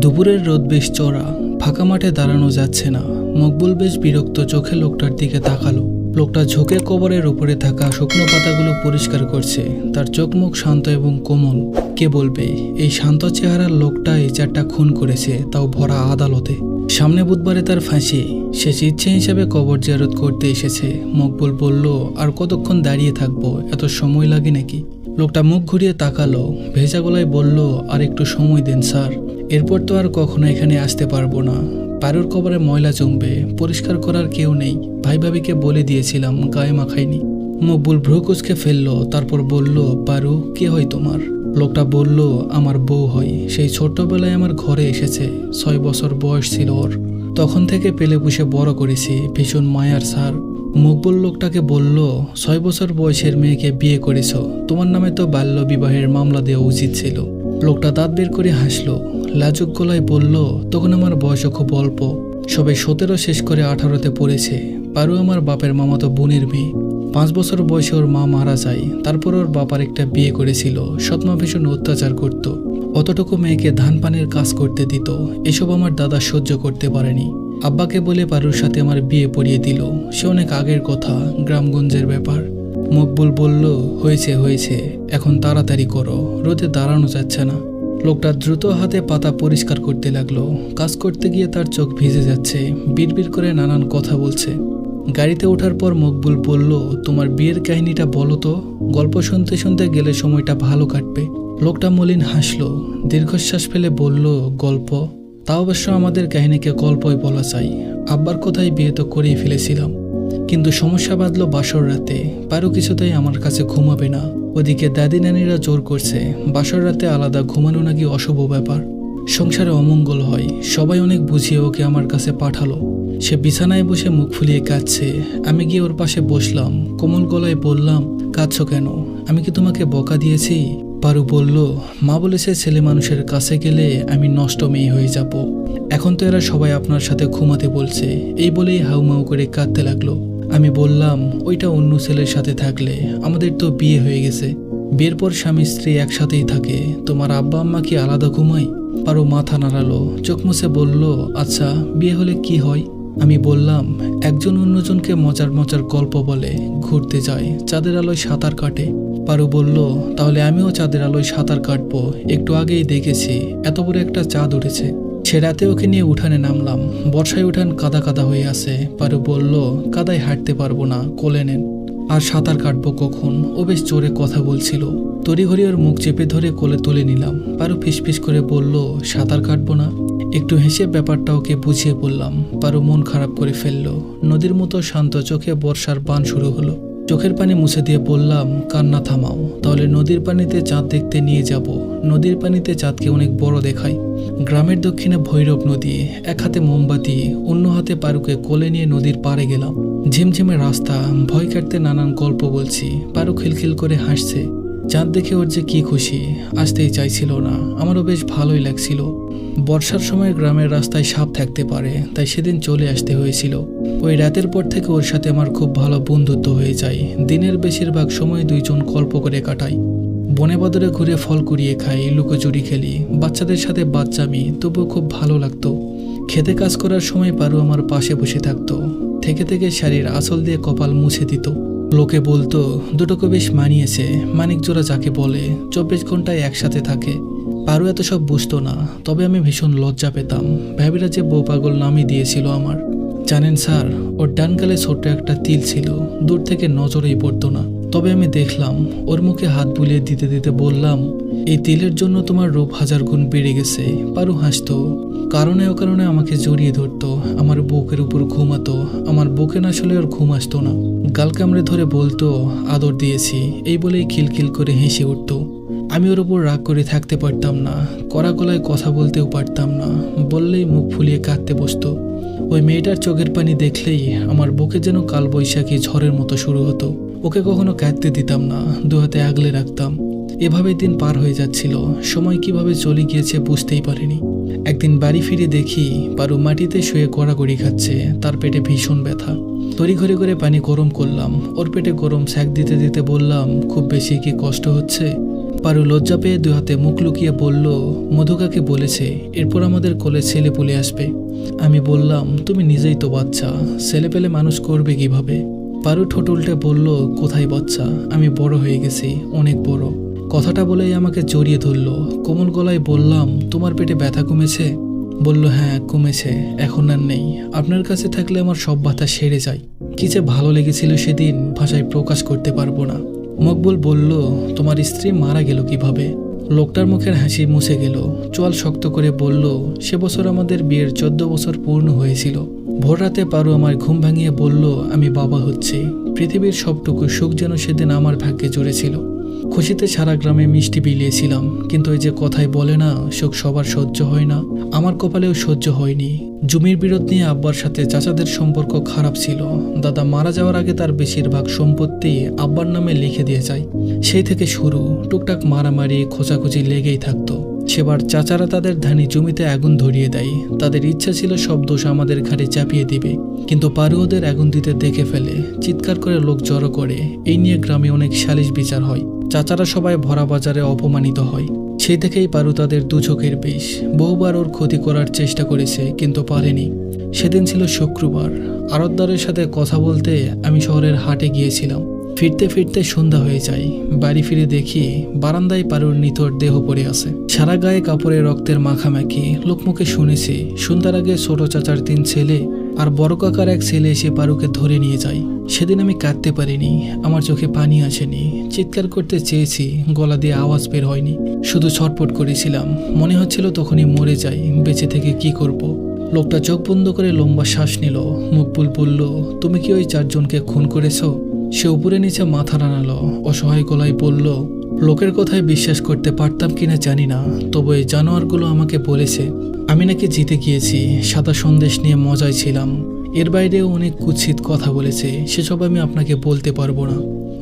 দুপুরের রোদ বেশ চড়া ফাঁকা মাঠে দাঁড়ানো যাচ্ছে না। মকবুল বেশ বিরক্ত চোখে লোকটার দিকে তাকালো। লোকটা ঝোঁকে কবরের উপরে থাকা শুকনো পাতাগুলো পরিষ্কার করছে। তার চোখ মুখ শান্ত এবং কোমল। কে বলবে, এই শান্ত চেহারার লোকটা এই চারটা খুন করেছে, তাও ভরা আদালতে। সামনে বুধবারে তার ফাঁসি। শেষ ইচ্ছে হিসেবে কবর জিয়ারত করতে এসেছে। মকবুল বলল, আর কতক্ষণ দাঁড়িয়ে থাকব? এত সময় লাগে নাকি? লোকটা মুখ ঘুরিয়ে তাকালো। ভেজা গলায় বলল, আর একটু সময় দেন, স্যার। এরপর তো আর কখনো এখানে আসতে পারব না। পারুর কবরে ময়লা জমবে, পরিষ্কার করার কেউ নেই। ভাই ভাবিকে বলে দিয়েছিলাম, গায়ে মাখাইনি মকবুল ভ্রু কুচকে ফেলল, তারপর বলল, পারু, কে হয় তোমার? লোকটা বলল, আমার বউ হয়, সেই ছোট্টবেলায় আমার ঘরে এসেছে, ছয় বছর বয়স ছিল ওর। তখন থেকে পেলে পুষে বড় করেছি, ভীষণ মায়ার স্যার মকবুল লোকটাকে বলল, ছয় বছর বয়সের মেয়েকে বিয়ে করেছ, তোমার নামে তো বাল্য বিবাহের মামলা দেওয়া উচিত ছিল। লোকটা দাঁত বের করে হাসলো লাজুক গলায় বলল, তখন আমার বয়সও খুব অল্প। সবে সতেরো শেষ করে আঠারোতে পড়েছে। পারু আমার বাপের মামাতো বোনের মেয়ে। পাঁচ বছর বয়সে ওর মা মারা যায়। তারপর ওর বাবার একটা বিয়ে করেছিল। সৎমা ভীষণ অত্যাচার করত। অতটুকু মেয়েকে ধান পানের কাজ করতে দিত। এসব আমার দাদা সহ্য করতে পারেনি। আব্বাকে বলে পারুর সাথে আমার বিয়ে পড়িয়ে দিল। সে অনেক আগের কথা, গ্রামগঞ্জের ব্যাপার। মকবুল বলল, হয়েছে হয়েছে। এখন তাড়াতাড়ি করো। রোদে দাঁড়ানো যাচ্ছে না। লোকটা দ্রুত হাতে পাতা পরিষ্কার করতে লাগল। কাজ করতে গিয়ে তার চোখ ভিজে যাচ্ছে। বিড়বিড় করে নানান কথা বলছে। গাড়িতে ওঠার পর মকবুল বলল, তোমার বিয়ের কাহিনীটা বলো তো। গল্প শুনতে শুনতে গেলে সময়টা ভালো কাটবে। লোকটা মলিন হাসলো। দীর্ঘশ্বাস ফেলে বলল, গল্প? তা অবশ্য আমাদের কাহিনীকে গল্পই বলা চাই। আব্বার কোথায় বিয়ে তো করেই ফেলেছিলাম। কিন্তু সমস্যা বাঁধল বাসর রাতে। পারো কিছুতেই আমার কাছে ঘুমাবে না। ওদিকে দাদি নানিরা জোর করছে। বাসর রাতে আলাদা ঘুমানো নাকি অশুভ ব্যাপার। সংসারে অমঙ্গল হয়। সবাই অনেক বুঝিয়ে ওকে আমার কাছে পাঠালো। সে বিছানায় বসে মুখ ফুলিয়ে কাঁদছে। আমি গিয়ে ওর পাশে বসলাম। কোমল গলায় বললাম, কাঁদছ কেন? আমি কি তোমাকে বকা দিয়েছি? পারু বলল, মা বলেছে ছেলে মানুষের কাছে গেলে আমি নষ্ট মেয়ে হয়ে যাব। এখন তো এরা সবাই আপনার সাথে ঘুমাতে বলছে। এই বলেই হাউমাউ করে কাঁদতে লাগল। আমি বললাম, ওইটা অন্য ছেলের সাথে থাকলে। আমাদের তো বিয়ে হয়ে গেছে। বিয়ের পর স্বামী স্ত্রী একসাথেই থাকে। তোমার আব্বা আম্মা কি আলাদা ঘুমায়? পারো মাথা নাড়ালো, চোখ মুছে বলল আচ্ছা বিয়ে হলে কি হয়? আমি বললাম, একজন অন্যজনকে মজার মজার গল্প বলে, ঘুরতে যায়, চাঁদের আলোয় সাঁতার কাটে। পারু বলল, তাহলে আমিও চাঁদের আলোয় সাঁতার কাটবো, একটু আগেই দেখেছি, এত বড় একটা চাঁদ উঠেছে। সে রাতে ওকে নিয়ে উঠানে নামলাম, বর্ষায় উঠান কাদা কাদা হয়ে আছে। পারু বলল, কাদায় হাঁটতে পারব না, কোলে নেন। আর সাঁতার কাটবো কখন? ও বেশ জোরে কথা বলছিল। তড়িঘড়ি ওর মুখ চেপে ধরে কোলে তুলে নিলাম। পারু ফিসফিস করে বলল, সাঁতার কাটবো না? একটু হেসে ব্যাপারটা ওকে বুঝিয়ে বললাম। পারু মন খারাপ করে ফেলল। নদীর মতো শান্ত চোখে বর্ষার বান শুরু হলো। চোখের পানি মুছে দিয়ে বললাম, কান্না থামাও। তাহলে নদীর পানিতে চাঁদ দেখতে নিয়ে যাব। নদীর পানিতে চাঁদকে অনেক বড় দেখায় গ্রামের দক্ষিণে ভৈরব নদী, এক হাতে মোমবাতি, অন্য হাতে পারুকে কোলে নিয়ে নদীর পাড়ে গেলাম। ঝিমঝিমে রাস্তা, ভয় কাটতে নানান গল্প বলছি, পারু খিলখিল করে হাসছে। চাঁদ দেখে ওর যে কি খুশি, আসতেই চাইছিল না, আমারও বেশ ভালোই লাগছিল। বর্ষার সময় গ্রামের রাস্তায় সাপ থাকতে পারে, তাই সেদিন চলে আসতে হয়েছিল। ওই রাতের পর থেকে ওর সাথে আমার খুব ভালো বন্ধুত্ব হয়ে যায়। দিনের বেশিরভাগ সময় দুইজন গল্প করে কাটাই। বনে বাদরে ঘুরে ফল কুড়িয়ে খাই, লুকোচুরি খেলি, বাচ্চাদের সাথে বাচ্চামি তবুও খুব ভালো লাগতো। খেতে কাজ করার সময় পারু আমার পাশে বসে থাকতো। থেকে থেকে শাড়ির আসল দিয়ে কপাল মুছে দিত। লোকে বলতো, দুটোকে বেশ মানিয়েছে। মানিকজোড়া যাকে বলে, চব্বিশ ঘন্টায় একসাথে থাকে। পারু এত সব বুঝতো না। তবে আমি ভীষণ লজ্জা পেতাম। ভাবিরা যে বউ পাগল নামই দিয়েছিল আমার। জানেন স্যার, ওর ডানকালে ছোট্ট একটা তিল ছিল। দূর থেকে নজরেই পড়তো না। তবে আমি দেখলাম, ওর মুখে হাত বুলিয়ে দিতে দিতে বললাম, এই তিলের জন্য তোমার রূপ হাজার গুণ বেড়ে গেছে। পারু হাসতো। কারণে ও কারণে আমাকে জড়িয়ে ধরতো, আমার বুকের উপর ঘুমাতো। আমার বুকে না আসলে ওর ঘুম আসতো না। গাল কামড়ে ধরে বলতো, আদর দিয়েছি। এই বলেই খিলখিল করে হেসে উঠতো। আমি ওর উপর রাগ করে থাকতে পারতাম না, কড়া গলায় কথা বলতেও পারতাম না। বললেই মুখ ফুলিয়ে কাঁদতে বসতো। ওই মেয়েটার চোখের পানি দেখলেই আমার বুকে যেন কালবৈশাখী ঝড়ের মতো শুরু হতো। ওকে কখনো কাঁদতে দিতাম না দু হাতে আগলে রাখতাম। এভাবে দিন পার হয়ে যাচ্ছিল। সময় কীভাবে চলে গিয়েছে বুঝতেই পারিনি। একদিন বাড়ি ফিরে দেখি পারু মাটিতে শুয়ে গড়াগড়ি খাচ্ছে, তার পেটে ভীষণ ব্যথা। তড়িঘড়ি করে পানি গরম করলাম। ওর পেটে গরম স্যাক দিতে দিতে বললাম, খুব বেশি কি কষ্ট হচ্ছে? পারু লজ্জা পেয়ে দু হাতে মুখ লুকিয়ে বলল মধুকাকে বলেছে? এরপর আমাদের কোলে ছেলে পুলে আসবে। আমি বললাম, তুমি নিজেই তো বাচ্চা ছেলে পেলে মানুষ করবে কীভাবে? পারু ঠোঁট উল্টে বলল, কোথায় বাচ্চা? আমি বড় হয়ে গেছি, অনেক বড়। কথাটা বলেই আমাকে জড়িয়ে ধরলো। কোমল গলায় বললাম, তোমার পেটে ব্যথা কমেছে? বলল হ্যাঁ কমেছে, এখন আর নেই। আপনার কাছে থাকলে আমার সব ব্যথা সেরে যায়। কি যে ভালো লেগেছিল সেদিন, ভাষায় প্রকাশ করতে পারব না। মকবুল বলল, তোমার স্ত্রী মারা গেল কীভাবে? লোকটার মুখের হাসি মুছে গেল। চোয়াল শক্ত করে বলল, সে বছর আমাদের বিয়ের চোদ্দ বছর পূর্ণ হয়েছিল। ভোর রাতে পারু আমার ঘুম ভাঙিয়ে বলল, আমি বাবা হচ্ছে। পৃথিবীর সবটুকু সুখ যেন সেদিন আমার ভাগ্যে জুড়েছিল খুশিতে সারা গ্রামে মিষ্টি বিলিয়েছিলাম, কিন্তু ওই যে কথাই বলে না, সুখ সবার সহ্য হয় না। আমার কপালেও সহ্য হয়নি। জমির বিরোধ নিয়ে আব্বার সাথে চাচাদের সম্পর্ক খারাপ ছিল। দাদা মারা যাওয়ার আগে তার বেশিরভাগ সম্পত্তি আব্বার নামে লিখে দিয়ে যায়। সেই থেকে শুরু। টুকটাক মারামারি খোঁচাখুচি লেগেই থাকতো। সেবার চাচারা তাদের ধানি জমিতে আগুন ধরিয়ে দেয়। তাদের ইচ্ছা ছিল সব দোষ আমাদের ঘাড়ে চাপিয়ে দিবে। কিন্তু পারু ওদের আগুন দিতে দেখে ফেলে, চিৎকার করে লোক জড়ো করে। এই নিয়ে গ্রামে অনেক সালিশ বিচার হয়। চাচারা সবাই ভরা বাজারে অপমানিত হয়। সেই থেকেই পারু তাদের দু চোখের বিষ। বহুবার ওর ক্ষতি করার চেষ্টা করেছে, কিন্তু পারেনি। সেদিন ছিল শুক্রবার। আরতদারের সাথে কথা বলতে আমি শহরের হাটে গিয়েছিলাম। ফিরতে ফিরতে সন্ধ্যা হয়ে যায়। বাড়ি ফিরে দেখি বারান্দায় পারুর নিথর দেহ পড়ে আছে। সারা গায়ে কাপড়ে রক্তের মাখামাখি লোকমুখে শুনেছি, সন্ধ্যার আগে ছোট চাচার তিন ছেলে আর বড় কাকার এক ছেলে এসে পারুকে ধরে নিয়ে যায়। সেদিন আমি কাঁদতে পারিনি, আমার চোখে পানি আসেনি। চিৎকার করতে চেয়েছি, গলা দিয়ে আওয়াজ বের হয়নি। শুধু ছটপট করেছিলাম। মনে হচ্ছিল তখনই মরে যাই, বেঁচে থেকে কি করব। লোকটা চোখ বন্ধ করে লম্বা শ্বাস নিল। মুকবুল বলল তুমি কি ওই চারজনকে খুন করেছ? সে উপরে নিচে মাথা নাড়ালো অসহায় গলায় বলল, লোকের কথায় বিশ্বাস করতে পারতাম কিনা জানি না, তবু এই জানোয়ারগুলো আমাকে বলেছে, আমি নাকি জিতে গিয়েছি, সাদা সন্দেশ নিয়ে মজায় ছিলাম। এর বাইরেও অনেক কুৎসিত কথা বলেছে, সেসব আমি আপনাকে বলতে পারব না।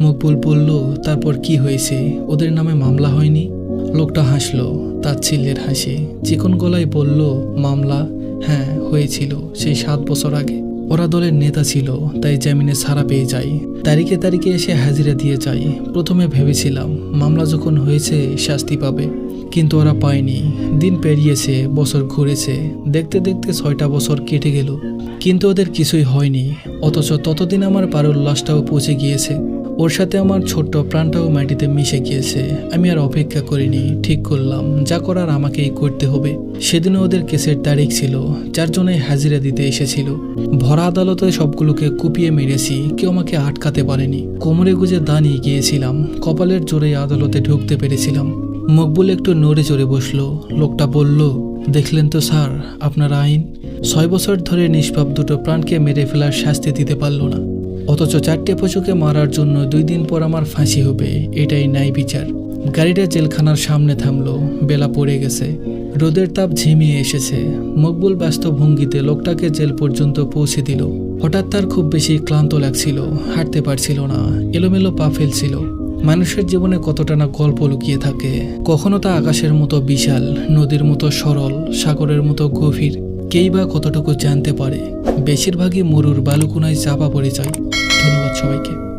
মকবুল বলল, তারপর কি হয়েছে? ওদের নামে মামলা হয়নি? লোকটা হাসলো তাচ্ছিল্যের হাসি। চিকন গলায় বলল, মামলা? হ্যাঁ হয়েছিল, সেই সাত বছর আগে। ওরা দলের নেতা ছিল, তাই জামিনে ছাড়া পেয়ে যাই তারিখে তারিখে এসে হাজিরা দিয়ে যাই প্রথমে ভেবেছিলাম, মামলা যখন হয়েছে, শাস্তি পাবে। কিন্তু ওরা পায়নি। দিন পেরিয়েছে, বছর ঘুরেছে। দেখতে দেখতে ছয়টা বছর কেটে গেল। কিন্তু ওদের কিছুই হয়নি। অথচ ততদিন আমার পারুল লাশটাও পৌঁছে গিয়েছে। ওর সাথে আমার ছোট্ট প্রাণটাও মাটিতে মিশে গিয়েছে। আমি আর অপেক্ষা করিনি, ঠিক করলাম। যা করার আমাকেই করতে হবে। সেদিনও ওদের কেসের তারিখ ছিল চারজনে হাজিরা দিতে এসেছিল। ভরা আদালতে সবগুলোকে কুপিয়ে মেরেছি, কেউ আমাকে আটকাতে পারেনি। কোমরে গুজে দাঁড়িয়ে গিয়েছিলাম, কপালের জোরে আদালতে ঢুকতে পেরেছিলাম। মকবুল একটু নড়ে চড়ে বসল। লোকটা বলল, দেখলেন তো স্যার, আপনার আইন? ছয় বছর ধরে নিষ্পাপ দুটো প্রাণকে মেরে ফেলার শাস্তি দিতে পারল না। অথচ চারটে পশুকে মারার জন্য দুই দিন পর আমার ফাঁসি হবে, এটাই ন্যায় বিচার। গাড়িটা জেলখানার সামনে থামলো, বেলা পড়ে গেছে। রোদের তাপ ঝিমিয়ে এসেছে। মকবুল ব্যস্ত ভঙ্গিতে লোকটাকে জেল পর্যন্ত পৌঁছে দিল। হঠাৎ তার খুব বেশি ক্লান্ত লাগছিল, হাঁটতে পারছিল না, এলোমেলো পা ফেলছিল। মানুষের জীবনে কতটা না গল্প লুকিয়ে থাকে, কখনো তা আকাশের মতো বিশাল, নদীর মতো সরল, সাগরের মতো গভীর, কেই বা কতটুকু জানতে পারে। বেশিরভাগই মরুর বালুকুনায় চাপা পড়ে যায়। ধন্যবাদ সবাইকে।